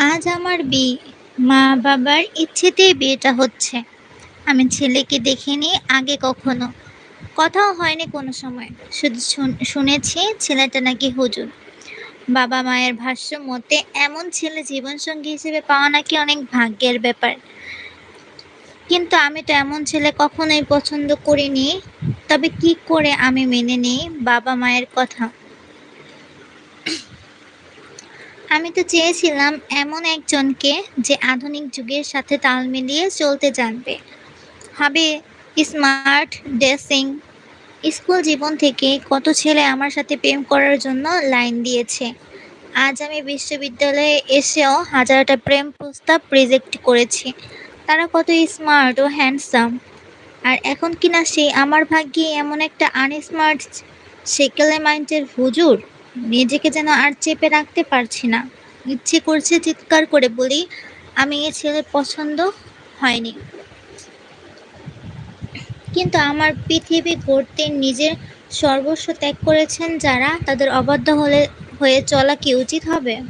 আজ আমার বিয়ে। মা বাবার ইচ্ছেতেই বিয়েটা হচ্ছে। আমি ছেলেকে দেখিনি আগে কখনো। কথাও হয়নি কোনো সময়। শুধু শুন- শুনেছি ছেলেটা নাকি হুজুর। বাবা মায়ের ভাষ্য মতে, এমন ছেলে জীবনসঙ্গী হিসেবে পাওয়া নাকি অনেক ভাগ্যের ব্যাপার। কিন্তু আমি তো এমন ছেলে কখনোই পছন্দ করিনি। তবে কি করে আমি মেনে নিই বাবা মায়ের কথা? আমি তো চেয়েছিলাম এমন একজনকে যে আধুনিক যুগের সাথে তাল মিলিয়ে চলতে জানবে। হবে স্মার্ট, ড্রেসিং, স্কুল জীবন থেকে কত ছেলে আমার সাথে প্রেম করার জন্য লাইন দিয়েছে। আজ আমি বিশ্ববিদ্যালয়ে এসেও হাজারটা প্রেম প্রস্তাব রিজেক্ট করেছি। তারা কত স্মার্ট ও হ্যান্ডসাম। আর এখন কিনা সেই আমার ভাগ্যে এমন একটা আনস্মার্ট সেকেলে মাইন্ডের হুজুর? নিজেকে যেন আর চেপে রাখতে পারছি না। ইচ্ছে করছে চিৎকার করে বলি, আমি এ ছেলে পছন্দ হয়নি। কিন্তু আমার পৃথিবী গড়তে নিজের সর্বস্ব ত্যাগ করেছেন যারা, তাদের অবাধ্য হলে, হয়ে চলা কি উচিত হবে?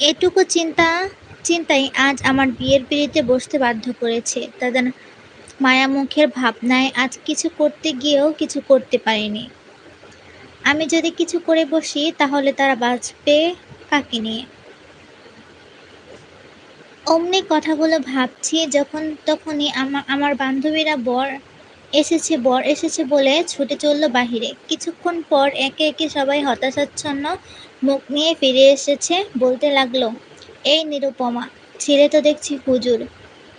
এটুকু চিন্তা, চিন্তাই আজ আমার বিয়ের পিড়িতে বসতে বাধ্য করেছে। তাদের মায়ামুখের ভাবনায় আজ কিছু করতে গিয়েও কিছু করতে পারিনি। আমি যদি কিছু করে বসি, তাহলে তারা বাঁচবে কাকে নিয়ে? অমনি কথাগুলো ভাবছি, যখন তখনই আমার আমার বান্ধবীরা বর এসেছে বর এসেছে বলে ছুটে চলল বাহিরে। কিছুক্ষণ পর একে একে সবাই হতাশাচ্ছন্ন মুখ নিয়ে ফিরে এসেছে বলতে লাগল, এই নিরুপমা, ছেলে তো দেখছি হুজুর।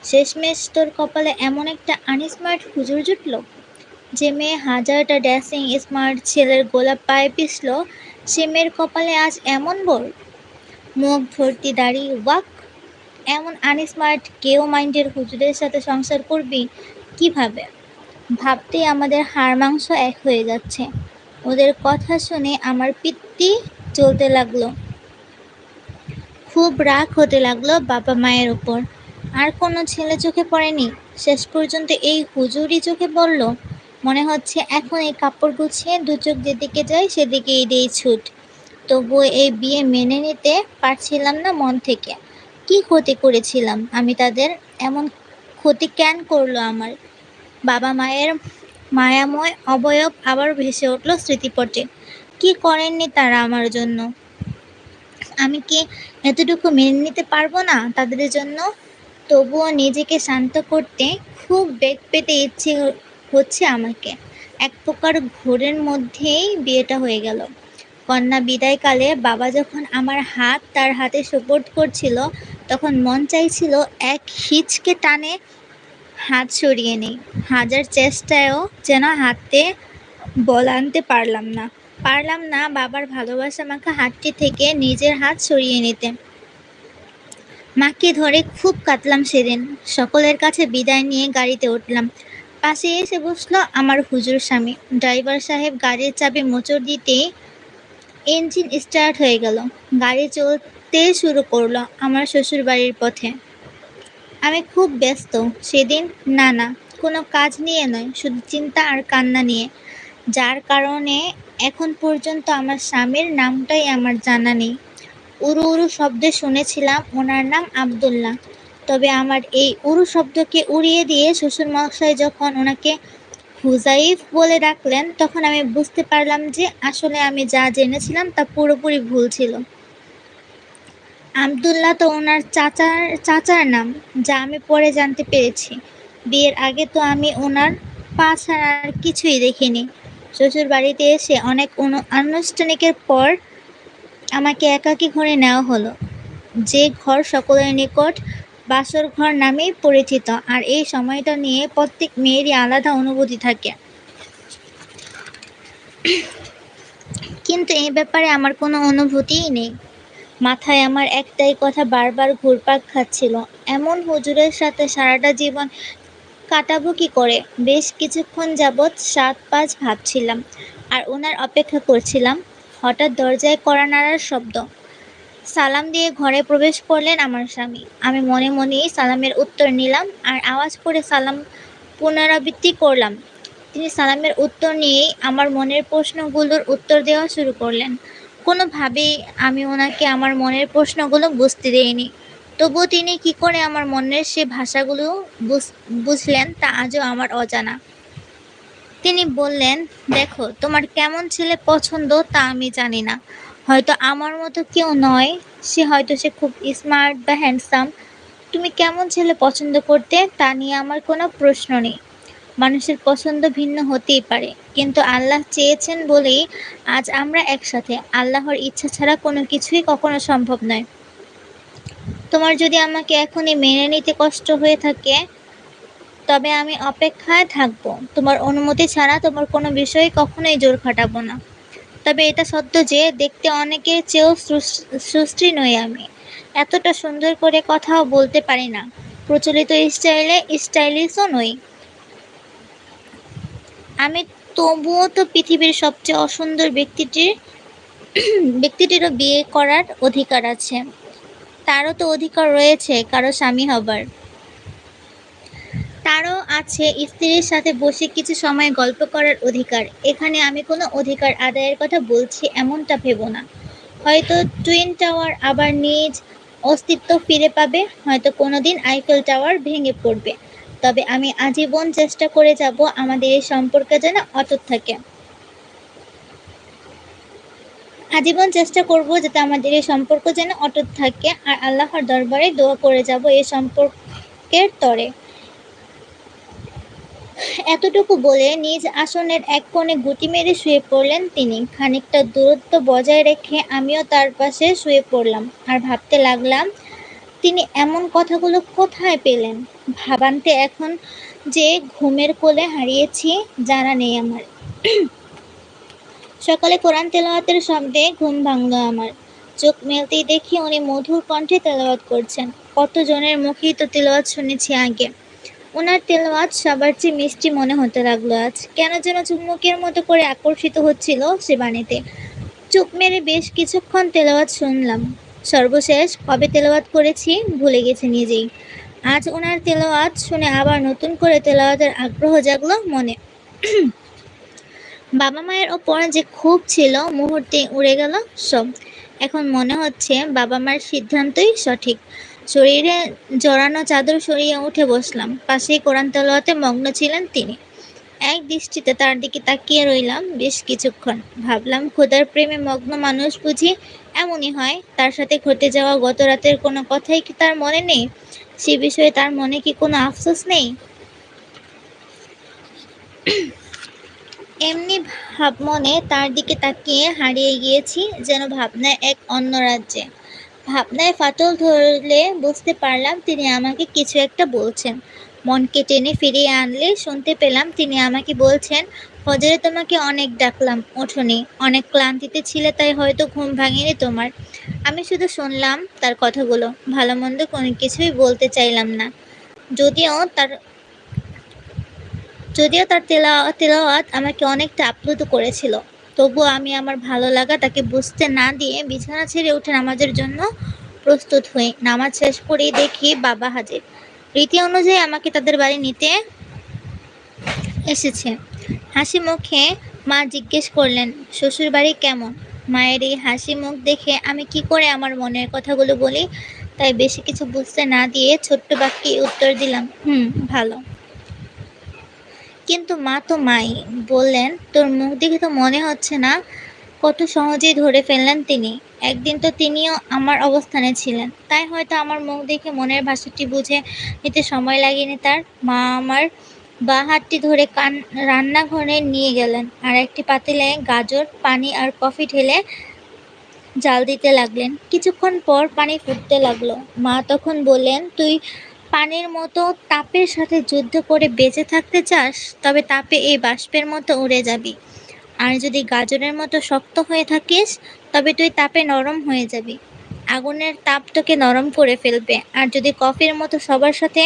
শেষমেশ তোর কপালে এমন একটা আনস্মার্ট হুজুর জুটলো? যে মেয়ে হাজারটা ড্যাসিং স্মার্ট ছেলের গোলাপ পায়ে পিষল সে মেয়ের কপালে আজ এমন বর মুখ ভর্তি দাড়ি, ওয়াক। এমন আনস্মার্ট, কেও মাইন্ডের হুজুরের সাথে সংসার করবি কীভাবে? ভাবতেই আমাদের হাড় মাংস এক হয়ে যাচ্ছে। ওদের কথা শুনে আমার পিত্তি চলতে লাগল। খুব রাগ হতে লাগল বাবা মায়ের ওপর। আর কোনো ছেলে চোখে পড়েনি। শেষ পর্যন্ত এই হুজুরই চোখে পড়ল। মনে হচ্ছে এখন এই কাপড় গুছিয়ে দু চোখ যেদিকে যায় সেদিকেই দিয়েই ছুট। তবুও এই বিয়ে মেনে নিতে পারছিলাম না মন থেকে। কি ক্ষতি করেছিলাম? আমি তাদের এমন ক্ষতি কেন করল আমার? বাবা মায়ের মায়াময় অবয়ব আবার ভেসে উঠল স্মৃতিপটে। কি করেননি তারা আমার জন্য? আমি কি এতটুকু মেনে নিতে পারব না তাদের জন্য? তবুও নিজেকে শান্ত করতে খুব বেগ পেতে ইচ্ছে হচ্ছে আমাকে। এক প্রকার ঘোরের মধ্যেই বিয়েটা হয়ে গেল। কন্যা বিদায়কালে বাবা যখন আমার হাত তার হাতে সোপোর্ট করছিল, তখন মন চাইছিল এক হিচকে টানে হাত সরিয়ে নেই। হাজার চেষ্টায়ও যেন হাতে বল আনতে পারলাম না। পারলাম না বাবার ভালোবাসা মাখা হাতটি থেকে নিজের হাত সরিয়ে নিতে। মাকে ধরে খুব কাটলাম সেদিন। সকলের কাছে বিদায় নিয়ে গাড়িতে উঠলাম। পাশে এসে বসল আমার হুজুর স্বামী। ড্রাইভার সাহেব গাড়ির চাবি মোচড় দিতেই ইঞ্জিন স্টার্ট হয়ে গেল। গাড়ি চলতে শুরু করল আমার শ্বশুর বাড়ির পথে। আমি খুব ব্যস্ত। সেদিন না না, কোনো কাজ নিয়ে নয়, শুধু চিন্তা আর কান্না নিয়ে। যার কারণে এখন পর্যন্ত আমার স্বামীর নামটাই আমার জানা নেই। উরু উরু শব্দে শুনেছিলাম, ওনার নাম আব্দুল্লাহ। তবে আমার এই উরু শব্দকে উড়িয়ে দিয়ে শ্বশুর শ্বশুরমশাই যখন ওনাকে হুজাইফ বলে ডাকলেন, তখন আমি বুঝতে পারলাম যে আসলে আমি যা জেনেছিলাম তা পুরোপুরি ভুল ছিল। আবদুল্লাহ তো ওনার চাচার চাচার নাম, যা আমি পরে জানতে পেরেছি। বিয়ের আগে তো আমি ওনার পা ছাড়া আর কিছুই দেখিনি। শ্বশুর বাড়িতে এসে অনেক অনু- আনুষ্ঠানিকের পর আমাকে একাকী ঘরে নেওয়া হলো। যে ঘর সকলের নিকট বাসর ঘর নামেই পরিচিত, আর এই সময়টা নিয়ে প্রত্যেক মেয়েরই আলাদা অনুভূতি থাকে। কিন্তু এই ব্যাপারে আমার কোনো অনুভূতিই নেই। মাথায় আমার একটাই কথা বারবার ঘুরপাক খাচ্ছিল। এমন হুজুরের সাথে সারাটা জীবন কাটাবো কি করে? বেশ কিছুক্ষণ যাবৎ সাত পাঁচ ভাবছিলাম, আর ওনার অপেক্ষা করছিলাম, হঠাৎ দরজায় কড়া নাড়ার শব্দ। সালাম দিয়ে ঘরে প্রবেশ করলেন আমার স্বামী। আমি মনে মনেই সালামের উত্তর নিলাম আর আওয়াজ করে সালাম পুনরাবৃত্তি করলাম। তিনি সালামের উত্তর নিয়েই আমার মনের প্রশ্নগুলোর উত্তর দেওয়া শুরু করলেন। কোনোভাবেই আমি ওনাকে আমার মনের প্রশ্নগুলো বুঝতে দিইনি। তবুও তিনি কি করে আমার মনের সে ভাষাগুলো বুঝ- বুঝলেন তা আজও আমার অজানা। তিনি বললেন, দেখো, তোমার কেমন ছেলে পছন্দ তা আমি জানি না। হয়তো আমার মতো কেউ নয়। সে হয়তো সে খুব স্মার্ট বা হ্যান্ডসাম তুমি কেমন ছেলে পছন্দ করতে, তা নিয়ে আমার কোনো প্রশ্ন নেই। মানুষের পছন্দ ভিন্ন হতেই পারে। কিন্তু আল্লাহ চেয়েছেন বলেই আজ আমরা একসাথে। আল্লাহর ইচ্ছা ছাড়া কোনো কিছুই কখনো সম্ভব নয়। তোমার যদি আমাকে এখনই মেনে নিতে কষ্ট হয়ে থাকে, তবে আমি অপেক্ষায় থাকব। তোমার অনুমতি ছাড়া তোমার কোনো বিষয়ে কখনোই জোর খাটাবো না। তবে এটা সত্য যে দেখতে অনেকের চেয়েও সুশ্রী নই আমি। এতটা সুন্দর করে কথাও বলতে পারি না। প্রচলিত স্টাইলে স্টাইলিশও নই। আমি তবুও তো পৃথিবীর সবচেয়ে অসুন্দর ব্যক্তিটির, ব্যক্তিটিরও বিয়ে করার অধিকার আছে। তারও তো অধিকার রয়েছে, কারও স্বামী হবার। আছে, স্ত্রীর সাথে বসে কিছু সময় গল্প করার অধিকার। এখানে আমি কোনো অধিকার আদায়ের কথা বলছি এমনটা ভেবো না। হয়তো টুইন টাওয়ার আবার নিজ অস্তিত্ব ফিরে পাবে, হয়তো কোনোদিন আইফেল টাওয়ার ভেঙে পড়বে। তবে আমি আজীবন চেষ্টা করে যাব আমাদের এই সম্পর্ক যেন অটুট থাকে। আজীবন চেষ্টা করব যাতে আমাদের এই সম্পর্ক যেন অটুট থাকে, আর আল্লাহর দরবারে দোয়া করে যাব এই সম্পর্কের তরে। এতটুকু বলে নিজ আসনের এক কোণে গুটি মেরে শুয়ে পড়লেন তিনি। খানিকটা দূরত্ব বজায় রেখে আমিও তার পাশে শুয়ে পড়লাম আর ভাবতে লাগলাম, তিনি এমন কথাগুলো কোথায় পেলেন? ভাবান্তে এখন যে ঘুমের কোলে হারিয়েছি, জানা নেই আমার। সকালে কোরআন তেলাওয়াতের শব্দে ঘুম ভাঙল আমার। চোখ মেলতেই দেখি উনি মধুর কণ্ঠে তেলাওয়াত করছেন। কতজনের মুখেই তো তেলাওয়াত শুনেছি আগে। ওনার তেলাওয়াত সবার চেয়ে মিষ্টি মনে হতে লাগল আজ। কেন যেন চুম্বকের মতো করে আকর্ষিত হচ্ছিল সে বাণীতে। চোখ মেরে বেশ কিছুক্ষণ তেলাওয়াত শুনলাম। সর্বশেষ কবে তেলাওয়াত করেছি ভুলে গেছি নিজেই। আজ ওনার তেলাওয়াত শুনে আবার নতুন করে তেলাওয়াতের আগ্রহ জাগলো মনে। বাবা মায়ের ওপর যে খুব ছিল, মুহূর্তে উড়ে গেল সব। এখন মনে হচ্ছে বাবা মার সিদ্ধান্তই সঠিক। শরীরে জড়ানো চাদর সরিয়ে উঠে বসলাম। পাশেই কোরআন তেলাওয়াতে মগ্ন ছিলেন তিনি। এক দৃষ্টিতে তার দিকে তাকিয়ে রইলাম বেশ কিছুক্ষণ। ভাবলাম, খোদার প্রেমে মগ্ন মানুষ বুঝি এমনই হয়। তার সাথে ঘটে যাওয়া গত রাতের কোনো কথাই কি তার মনে নেই? সে বিষয়ে তার মনে কি কোনো আফসোস নেই? এমনি ভাব মনে তার দিকে তাকিয়ে হারিয়ে গিয়েছি যেন ভাবনা এক অন্য রাজ্যে। ভাবনায় ফাটল ধরলে বুঝতে পারলাম তিনি আমাকে কিছু একটা বলছেন। মনকে টেনে ফিরিয়ে আনলে শুনতে পেলাম তিনি আমাকে বলছেন ফজরে তোমাকে অনেক ডাকলাম, ওঠোনি। অনেক ক্লান্তিতে ছিলে তাই হয়তো ঘুম ভাঙেনি তোমার। আমি শুধু শুনলাম তার কথাগুলো। ভালো মন্দ কোনো কিছুই বলতে চাইলাম না। যদিও তার যদিও তার তেলা তেলাওয়াত আমাকে অনেকটা আপ্লুত করেছিল। তবুও আমি আমার ভালো লাগা তাকে বুঝতে না দিয়ে বিছানা ছেড়ে উঠে নামাজের জন্য প্রস্তুত হই। নামাজ শেষ করেই দেখি বাবা হাজির। রীতি অনুযায়ী আমাকে তাদের বাড়ি নিতে এসেছে। হাসি মুখে মা জিজ্ঞেস করলেন শ্বশুর বাড়ি কেমন? মায়ের এই হাসি মুখ দেখে আমি কি করে আমার মনের কথাগুলো বলি, তাই বেশি কিছু বুঝতে না দিয়ে ছোট্ট বাক্যে উত্তর দিলাম, হুম, ভালো। কিন্তু মা তো মাই। বললেন, তোর মুখ দেখে তো মনে হচ্ছে না কত সহজেই ধরে ফেললেন তিনি। একদিন তো তিনিও আমার অবস্থানে ছিলেন। তাই হয়তো আমার মুখ দেখে মনের ভাষাটি বুঝে নিতে সময় লাগেনি তার। মা আমার বা হাতটি ধরে কান, রান্নাঘরে নিয়ে গেলেন আর একটি পাতিলে গাজর, পানি আর কফি ঢেলে জাল দিতে লাগলেন। কিছুক্ষণ পর পানি ফুটতে লাগল। মা তখন বললেন, তুই পানির মতো তাপের সাথে যুদ্ধ করে বেঁচে থাকতে চাস, তবে তাপে এই বাষ্পের মতো উড়ে যাবি। আর যদি গাজরের মতো শক্ত হয়ে থাকিস, তবে তুই তাপে নরম হয়ে যাবি। আগুনের তাপ তোকে নরম করে ফেলবে। আর যদি কফির মতো সবার সাথে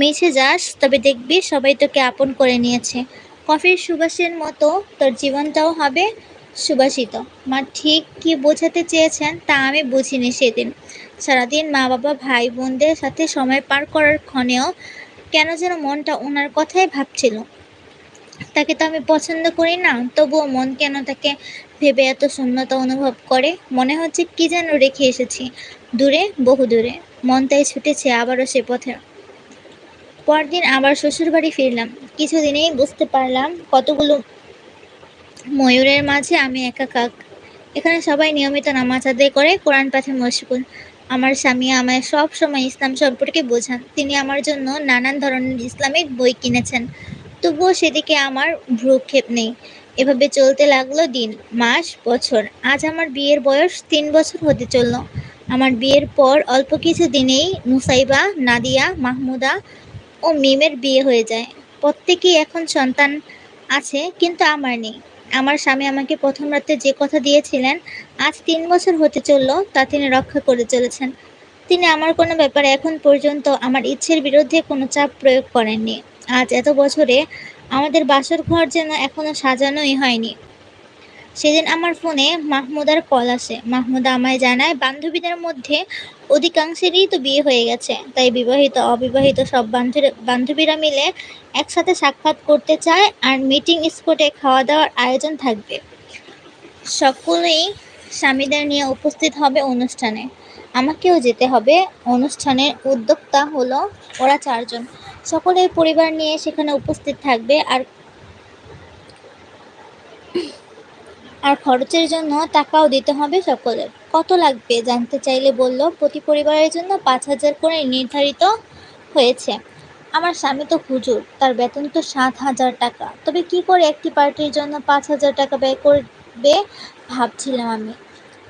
মিশে যাস, তবে দেখবি সবাই তোকে আপন করে নিয়েছে। কফির সুবাসের মতো তোর জীবনটাও হবে সুবাসিত। মা ঠিক কি বোঝাতে চেয়েছেন তা আমি বুঝিনি সেদিন। সারাদিন মা বাবা, ভাই বোনদের সাথে সময় পার করার ক্ষণেও কেন যেন মনটা ওনার কথাই ভাবছিল। তাকে তো আমি পছন্দ করি না, তবুও মন কেন তাকে ভেবে এত শূন্যতা অনুভব করে? মনে হচ্ছে কি যেন রেখে এসেছি। দূরে, বহু দূরে। মন তাই ছুটেছে আবারও সে পথে। পরদিন আবার শ্বশুরবাড়ি ফিরলাম। কিছুদিনেই বুঝতে পারলাম কতগুলো ময়ূরের মাঝে আমি একা কাক। এখানে সবাই নিয়মিত নামাজ আদায় করে, কোরআন পাঠে মশগুল। আমার স্বামী আমায় সব সময় ইসলাম সম্পর্কে বোঝান। তিনি আমার জন্য নানান ধরনের ইসলামিক বই কিনেছেন। তবুও সেদিকে আমার ভ্রুক্ষেপ নেই। এভাবে চলতে লাগল দিন, মাস, বছর। আজ আমার বিয়ের বয়স তিন বছর হতে চলল। আমার বিয়ের পর অল্প কিছু দিনেই মুসাইবা নাদিয়া, মাহমুদা ও মিমের বিয়ে হয়ে যায়। প্রত্যেকেই এখন সন্তান আছে, কিন্তু আমার নেই। আমার স্বামী আমাকে প্রথম রাতে যে কথা দিয়েছিলেন আজ তিন বছর হতে চলল তা তিনি রক্ষা করে চলেছেন। তিনি আমার কোনো ব্যাপারে এখন পর্যন্ত আমার ইচ্ছের বিরুদ্ধে কোনো চাপ প্রয়োগ করেননি। আজ এত বছরে আমাদের বাসর ঘর যেন এখনও সাজানোই হয়নি। সেদিন আমার ফোনে মাহমুদার কল আসে। মাহমুদা আমায় জানায়, বান্ধবীদের মধ্যে অধিকাংশেরই তো বিয়ে হয়ে গেছে। তাই বিবাহিত, অবিবাহিত সব বান্ধবী বান্ধবীরা মিলে একসাথে সাক্ষাৎ করতে চায় আর মিটিং স্পটে খাওয়া দাওয়ার আয়োজন থাকবে। সকলেই স্বামীদের নিয়ে উপস্থিত হবে অনুষ্ঠানে। আমাকেও যেতে হবে। অনুষ্ঠানের উদ্যোক্তা হলো ওরা চারজন। সকলের পরিবার নিয়ে সেখানে উপস্থিত থাকবে। আর আর খরচের জন্য টাকাও দিতে হবে সকলের। কত লাগবে জানতে চাইলে বলল, প্রতি পরিবারের জন্য পাঁচ হাজার করে নির্ধারিত হয়েছে। আমার স্বামী তো হুজুর, তার বেতন তো সাত হাজার টাকা। তবে কি করে একটি পার্টির জন্য পাঁচ হাজার টাকা ব্যয় করবে ভাবছিলাম আমি।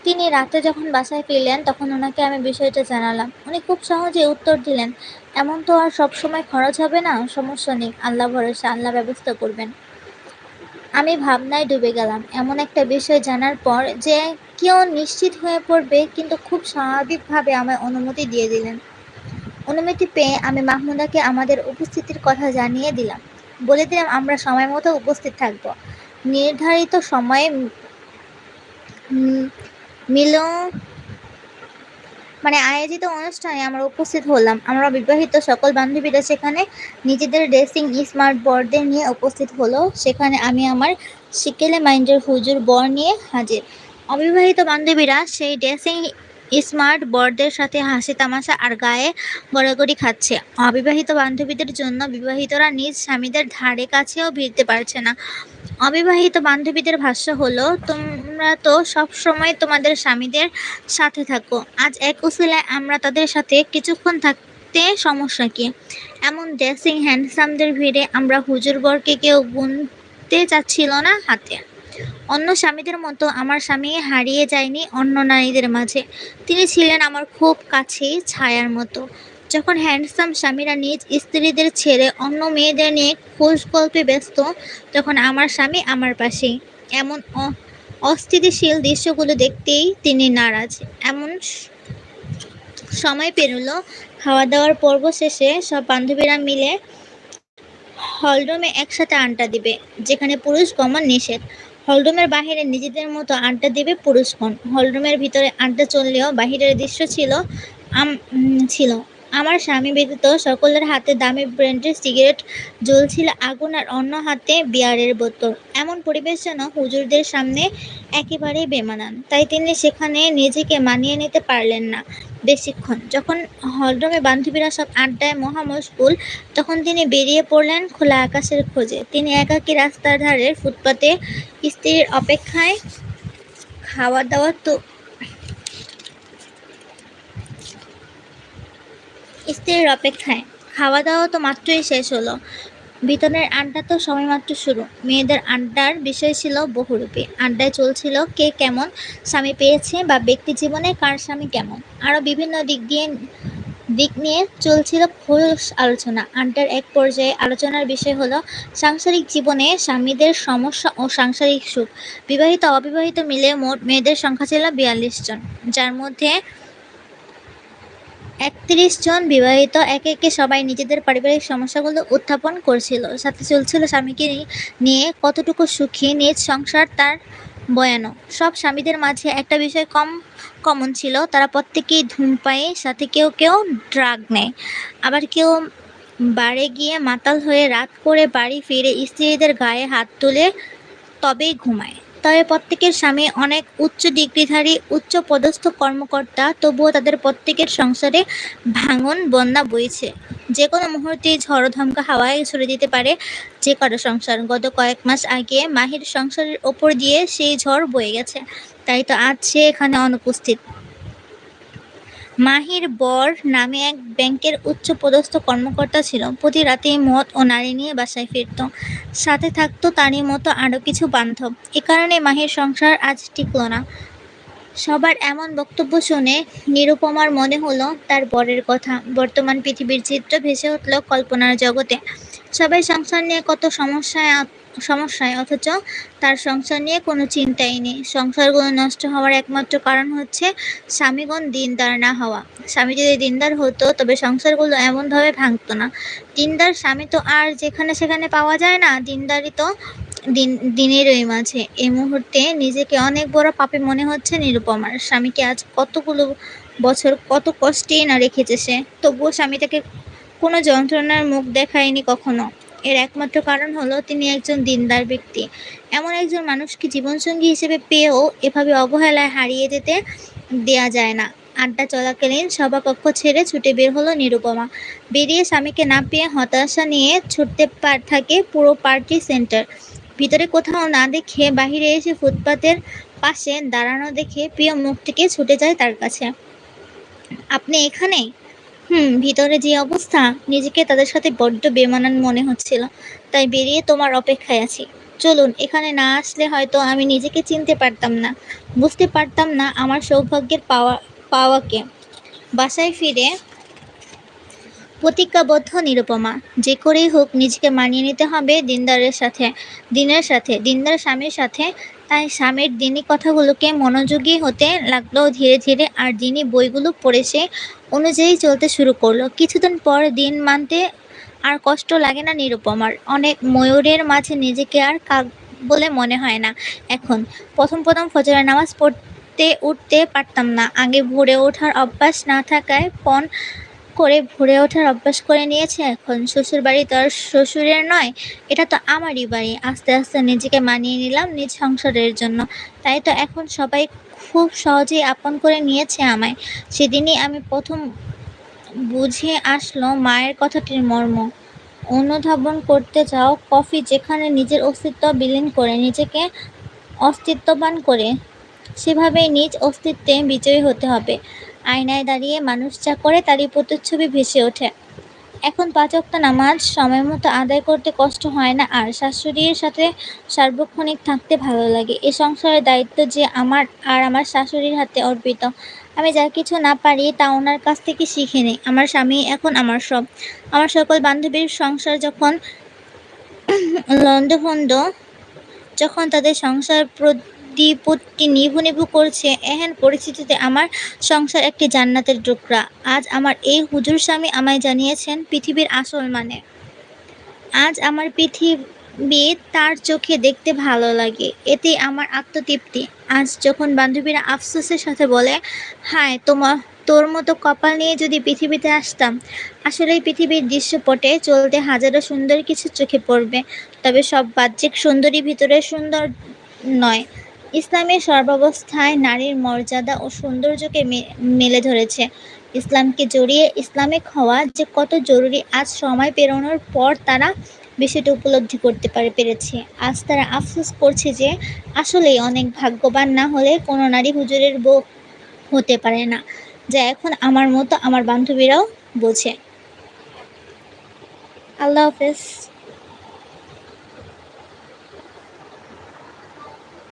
তিনি রাতে যখন বাসায় ফিরলেন, তখন ওনাকে আমি বিষয়টা জানালাম। উনি খুব সহজে উত্তর দিলেন, এমন তো আর সব সময় খরচ হবে না, সমস্যা নেই, আল্লাহ ভরসা, আল্লাহ ব্যবস্থা করবেন। আমি ভাবনায় ডুবে গেলাম। এমন একটা বিষয় জানার পর যে কেউ নিশ্চিত হয়ে পড়বে, কিন্তু খুব স্বাভাবিকভাবে আমায় অনুমতি দিয়ে দিলেন। অনুমতি পেয়ে আমি মাহমুদাকে আমাদের উপস্থিতির কথা জানিয়ে দিলাম। বলে দিলাম, আমরা সময় মতো উপস্থিত থাকব। নির্ধারিত সময়ে উম, মিল মানে আয়োজিত অনুষ্ঠানে আমরা উপস্থিত হলাম। আমরা বিবাহিত সকল বান্ধবীরা সেখানে নিজেদের ড্রেসিং স্মার্ট বরদের নিয়ে উপস্থিত হলো। সেখানে আমি আমার সিকেলে মাইন্ডের হুজুর বর নিয়ে হাজির। অবিবাহিত বান্ধবীরা সেই ড্রেসিং স্মার্ট বরদের সাথে হাসি তামাশা আর গায়ে গড়াগড়ি খাচ্ছে। অবিবাহিত বান্ধবীদের জন্য বিবাহিতরা নিজ স্বামীদের ধারে কাছেও ভিড়তে পারছে না। অবিবাহিত বান্ধবীদের ভাষ্য হলো, তোমরা তো সব সময় তোমাদের স্বামীদের সাথে থাকো। আজ এক উসিলায় আমরা তাদের সাথে কিছুক্ষণ থাকতে সমস্যা কি? এমন ড্রেসিং হ্যান্ডসামদের ভিড়ে আমরা হুজুর বরকে কেউ গুনতে চাচ্ছিল না হাতে। অন্য স্বামীদের মতো আমার স্বামী হারিয়ে যায়নি অন্য নারীদের মাঝে। তিনি ছিলেন আমার খুব কাছেই ছায়ার মতো। যখন হ্যান্ডসাম স্বামীরা নিজ স্ত্রীদের ছেড়ে অন্য মেয়েদের নিয়ে খোঁজ গল্পে ব্যস্ত, তখন আমার স্বামী আমার পাশেই। এমন অস্থিতিশীল দৃশ্যগুলো দেখতেই তিনি নারাজ। এমন সময় পেরোলো। খাওয়া দাওয়ার পর্ব শেষে সব বান্ধবীরা মিলে হলরুমে একসাথে আড্ডা দিবে, যেখানে পুরুষ গমন নিষেধ। হলরুমের বাহিরে নিজেদের মতো আড্ডা দেবে পুরুষগণ হলরুমের ভিতরে আড্ডা চললেও বাহিরের দৃশ্য ছিল আম- ছিল। আমার স্বামী ব্যতীত সকলের হাতে দামি ব্র্যান্ডের সিগারেট জ্বলছিল আগুন আর অন্য হাতে বিয়ারের বোতল। এমন পরিবেশ যেন হুজুরদের সামনে একেবারেই বেমানান। তাই তিনি সেখানে নিজেকে মানিয়ে নিতে পারলেন না। বেশিক্ষণ। যখন হলরুমে বান্ধবীরা সব আড্ডায় মহা মশগুল তখন তিনি বেরিয়ে পড়লেন খোলা আকাশের খোঁজে। তিনি একাকী রাস্তার ধারের ফুটপাতে স্ত্রীর অপেক্ষায় খাওয়া দাওয়া তো স্ত্রীর অপেক্ষায়। খাওয়া দাওয়া তো মাত্রই শেষ হলো। ভিতরের আড্ডা তো সবেমাত্র শুরু। মেয়েদের আড্ডার বিষয় ছিল বহুরূপী। আড্ডায় চলছিল কে কেমন স্বামী পেয়েছে বা ব্যক্তি জীবনে কার স্বামী কেমন। আরও বিভিন্ন দিক দিয়ে, দিক নিয়ে চলছিল খোস আলোচনা। আড্ডার এক পর্যায়ে আলোচনার বিষয় হলো সাংসারিক জীবনে স্বামীদের সমস্যা ও সাংসারিক সুখ। বিবাহিত অবিবাহিত মিলে মোট মেয়েদের সংখ্যা ছিল বিয়াল্লিশ জন, যার মধ্যে একত্রিশ জন বিবাহিত, একে একে সবাই নিজেদের পারিবারিক সমস্যাগুলো উত্থাপন করছিল। সাথে চলছিল স্বামীকে নিয়ে কতটুকু সুখী, নিজ সংসার তার বয়ানো। সব স্বামীদের মাঝে একটা বিষয় কম কমন ছিল, তারা প্রত্যেকেই ধূমপায়ী, সাথে কেউ কেউ ড্রাগ নেয়। আবার কেউ বারে গিয়ে মাতাল হয়ে রাত করে বাড়ি ফিরে স্ত্রীদের গায়ে হাত তুলে তবেই ঘুমায়। তবে প্রত্যেকের স্বামী অনেক উচ্চ ডিগ্রিধারী, উচ্চ পদস্থ কর্মকর্তা, তবুও তাদের প্রত্যেকের সংসারে ভাঙন বন্যা বইছে। যে কোনো মুহূর্তে ঝড় ধমকা হাওয়ায় ছড়ে দিতে পারে যে কারও সংসার। গত কয়েক মাস আগে মাহির সংসারের ওপর দিয়ে সেই ঝড় বয়ে গেছে। তাই তো আজ সে এখানে অনুপস্থিত। মাহির বর নামে এক ব্যাংকের উচ্চপদস্থ কর্মকর্তা ছিল। প্রতি রাতেই মদ ও নারী নিয়ে বাসায় ফিরত। সাথে থাকতো তারই মতো আরও কিছু বান্ধব। এ কারণে মাহির সংসার আজ টিকল না। সবার এমন বক্তব্য শুনে নিরুপমার মনে হলো তার বরের কথা। বর্তমান পৃথিবীর চিত্র ভেসে উঠল কল্পনার জগতে। সবাই সংসার নিয়ে কত সমস্যায় সমস্যায়, অথচ তার সংসার নিয়ে কোনো চিন্তাই নেই। সংসারগুলো নষ্ট হওয়ার একমাত্র কারণ হচ্ছে স্বামীগণ দিনদার না হওয়া। স্বামী যদি দিনদার হতো, তবে সংসারগুলো এমনভাবে ভাঙতো না। দিনদার স্বামী তো আর যেখানে সেখানে পাওয়া যায় না দিনদারি তো দিন, দিনেরই মাঝে। এই মুহূর্তে নিজেকে অনেক বড় পাপে মনে হচ্ছে নিরুপমার। স্বামীকে আজ কতগুলো বছর কত কষ্টেই না রেখেছে সে। তবুও স্বামী তাকে কোনো যন্ত্রণার মুখ দেখায়নি কখনো। এর একমাত্র কারণ হলো তিনি একজন দিনদার ব্যক্তি। এমন একজন মানুষকে জীবনসঙ্গী হিসেবে পেয়েও এভাবে অবহেলায় হারিয়ে যেতে দেয়া যায় না। আড্ডা চলাকালীন সভাকক্ষ ছেড়ে ছুটে বের হলো নিরুপমা। বেরিয়ে স্বামীকে না পেয়ে হতাশা নিয়ে ছুটতে পার থাকে পুরো পার্টি সেন্টার। ভিতরে কোথাও না দেখে বাহিরে এসে ফুটপাতের পাশে দাঁড়ানো দেখে প্রিয় মুখ থেকে ছুটে যায় তার কাছে। আপনি এখানে? হুম, ভিতরে যে অবস্থা, নিজেকে তাদের সাথে বড্ড বেমানান মনে হচ্ছিল। তাই বেরিয়ে তোমার অপেক্ষায় আছি। চলুন, এখানে না আসলে হয়তো আমি নিজেকে চিনতে পারতাম না। বুঝতে পারতাম না আমার সৌভাগ্যের পাওয়া পাওয়াকে বাসায় ফিরে, প্রতিজ্ঞাবদ্ধ নিরুপমা, যে করেই হোক, নিজেকে মানিয়ে নিতে হবে দিনদারের সাথে, দিনের সাথে, দিনদার স্বামীর সাথে তাই স্বামীর দিনই কথাগুলোকে মনোযোগী হতে লাগল ধীরে ধীরে আর দিনই বইগুলো পড়ে সে অনুযায়ী চলতে শুরু করল। কিছুদিন পর দিন মানতে আর কষ্ট লাগে না নিরুপমার। অনেক ময়ূরের মাঝে নিজেকে আর কাক বলে মনে হয় না। এখন প্রথম প্রথম ফজরের নামাজ পড়তে উঠতে পারতাম না। আগে ভোরে ওঠার অভ্যাস না থাকায় পণ করে ভরে ওঠার অভ্যাস করে নিয়েছে। এখন শ্বশুর বাড়ি তো আর শ্বশুরের নয়, এটা তো আমারই বাড়ি। আস্তে আস্তে নিজেকে মানিয়ে নিলাম নিজ সংসারের জন্য। তাই তো এখন সবাই খুব সহজেই আপন করে নিয়েছে আমায়। সেদিনই আমি প্রথম বুঝে আসলো মায়ের কথাটির মর্ম। অনুধাবন করতে যাও কফি যেখানে নিজের অস্তিত্ব বিলীন করে, নিজেকে অস্তিত্ববান করে, সেভাবেই নিজ অস্তিত্বে বিজয়ী হতে হবে। আয়নায় দাঁড়িয়ে মানুষ যা করে তারই প্রতিচ্ছবি ভেসে ওঠে। এখন পাঁচ ওয়াক্ত নামাজ সময় মতো আদায় করতে কষ্ট হয় না, আর শাশুড়ির সাথে সার্বক্ষণিক থাকতে ভালো লাগে। এ সংসারের দায়িত্ব যে আমার আর আমার শাশুড়ির হাতে অর্পিত। আমি যা কিছু না পারি তা ওনার কাছ থেকে শিখে নিই। আমার স্বামী এখন আমার সব। আমার সকল বান্ধবীর সংসার যখন লন্ডভন্ড, যখন তাদের সংসার প্রদীপটি নিভু নিভু করছে। এহেন পরিস্থিতিতে আমার সংসার একটি জান্নাতের টুকরা। আজ আমার এই হুজুর স্বামী আমায় জানিয়েছেন পৃথিবীর আসল মানে। আজ আমার পৃথিবী তার চোখে দেখতে ভালো লাগে। এতে আমার আত্মতৃপ্তি। আজ যখন বান্ধবীরা আফসোসের সাথে বলে, হায় তোমার তোর মতো কপাল নিয়ে যদি পৃথিবীতে আসতাম আসলে পৃথিবীর দৃশ্যপটে চলতে হাজারো সুন্দর কিছু চোখে পড়বে। তবে সব বাহ্যিক সুন্দরী ভিতরে সুন্দর নয়। ইসলামের সর্বাবস্থায় নারীর মর্যাদা ও সৌন্দর্যকে মেলে ধরেছে। ইসলামকে জড়িয়ে ইসলামিক হওয়া যে কত জরুরি, আজ সময় পেরোনোর পর তারা বিষয়টা উপলব্ধি করতে পারে, পেরেছে। আজ তারা আফসোস করছে যে আসলেই অনেক ভাগ্যবান না হলে কোনো নারী হুজুরের বউ হতে পারে না, যা এখন আমার মতো আমার বান্ধবীরাও বোঝে। আল্লাহ হাফেজ।